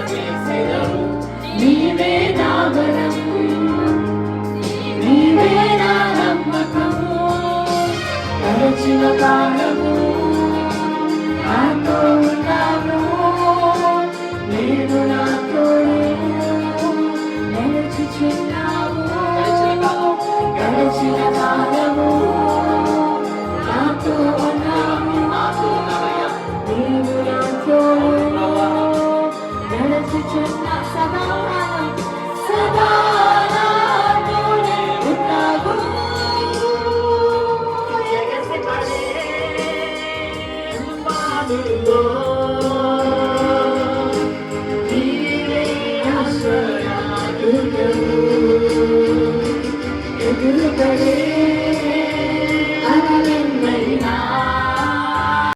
చేసెదవు నీవే నా బలం. నీవే Thank you.